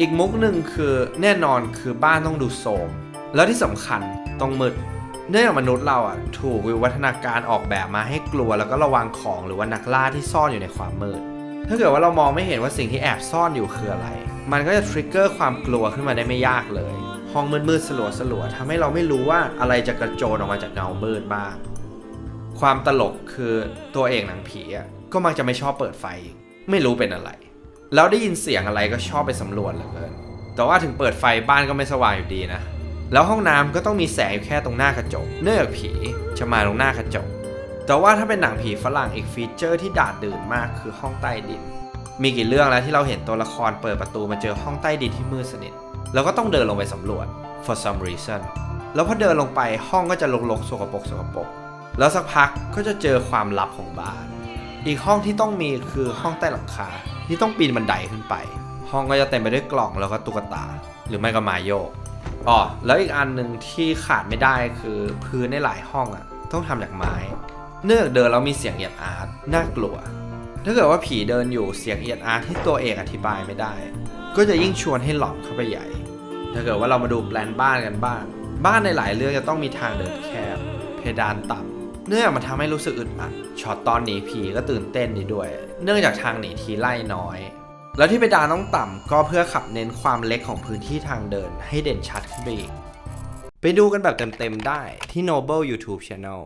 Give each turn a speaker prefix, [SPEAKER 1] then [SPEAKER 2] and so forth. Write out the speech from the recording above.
[SPEAKER 1] อีกมุกหนึ่งคือแน่นอนคือบ้านต้องดูโสม แล้วที่สำคัญต้องมืดเนื่องจากมนุษย์เราอะถูกวิวัฒนาการออกแบบมาให้กลัวแล้วก็ระวังของหรือว่านักล่าที่ซ่อนอยู่ในความมืด ถ้าเกิดว่าเรามองไม่เห็นว่าสิ่งที่แอบซ่อนอยู่คืออะไร มันก็จะทริกเกอร์ความกลัวขึ้นมาได้ไม่ยากเลย ห้องมืดๆสลัวๆทำให้เราไม่รู้ว่าอะไรจะกระโจนออกมาจากเงามืดบ้าง ความตลกคือตัวเอกหนังผีอะก็มักจะไม่ชอบเปิดไฟ ไม่รู้เป็นอะไร แล้วได้ยินเสียงอะไรก็ชอบไปสำรวจเหลือเกิน แต่ว่าถึงเปิดไฟบ้านก็ไม่สว่างอยู่ดีนะ แล้วห้องน้ำก็ต้องมีแสงอยู่แค่ตรงหน้ากระจก เนื่องจากผีจะมาตรงหน้ากระจก แต่ว่าถ้าเป็นหนังผีฝรั่งอีกฟีเจอร์ที่ดาดดื่นมากคือห้องใต้ดิน มีกี่เรื่องแล้วที่เราเห็นตัวละครเปิดประตูมาเจอห้องใต้ดินที่มืดสนิท แล้วก็ต้องเดินลงไปสำรวจ for some reason แล้วพอเดินลงไปห้องก็จะรกๆสกปรกสกปรกแล้วสักพักก็จะเจอความลับของบ้าน อีกห้องที่ต้องมีคือห้องใต้หลังคา ที่ต้องปีนบันไดขึ้นไป ห้องก็จะเต็มไปด้วยกล่องแล้วก็ตุ๊กตา หรือไม่ก็ไมาโยกอ๋อแล้วอีกอันหนึ่งที่ขาดไม่ได้คือพื้นในหลายห้องอะ ต้องทำจากไม้ เนื่องเดินแล้วมีเสียงเอียดอาร์ตน่ากลัว ถ้าเกิดว่าผีเดินอยู่เสียงเอียดอาร์ตที่ตัวเอกอธิบายไม่ได้ ก็จะยิ่งชวนให้หลอนเข้าไปใหญ่ ถ้าเกิดว่าเรามาดูแปลนบ้านกันบ้าง บ้านในหลายเรื่องจะต้องมีทางเดินแคบ เพดานต่ำ เนื่องมันทำให้รู้สึกอึดอัดช็อตตอนหนีผีก็ตื่นเต้นดีด้วย เนื่องจากทางหนีทีไล่น้อย แล้วที่เพดานต้องต่ำก็เพื่อขับเน้นความเล็กของพื้นที่ทางเดินให้เด่นชัดขึ้นไปอีก ไปดูกันแบบเต็มๆได้ที่ Noble YouTube Channel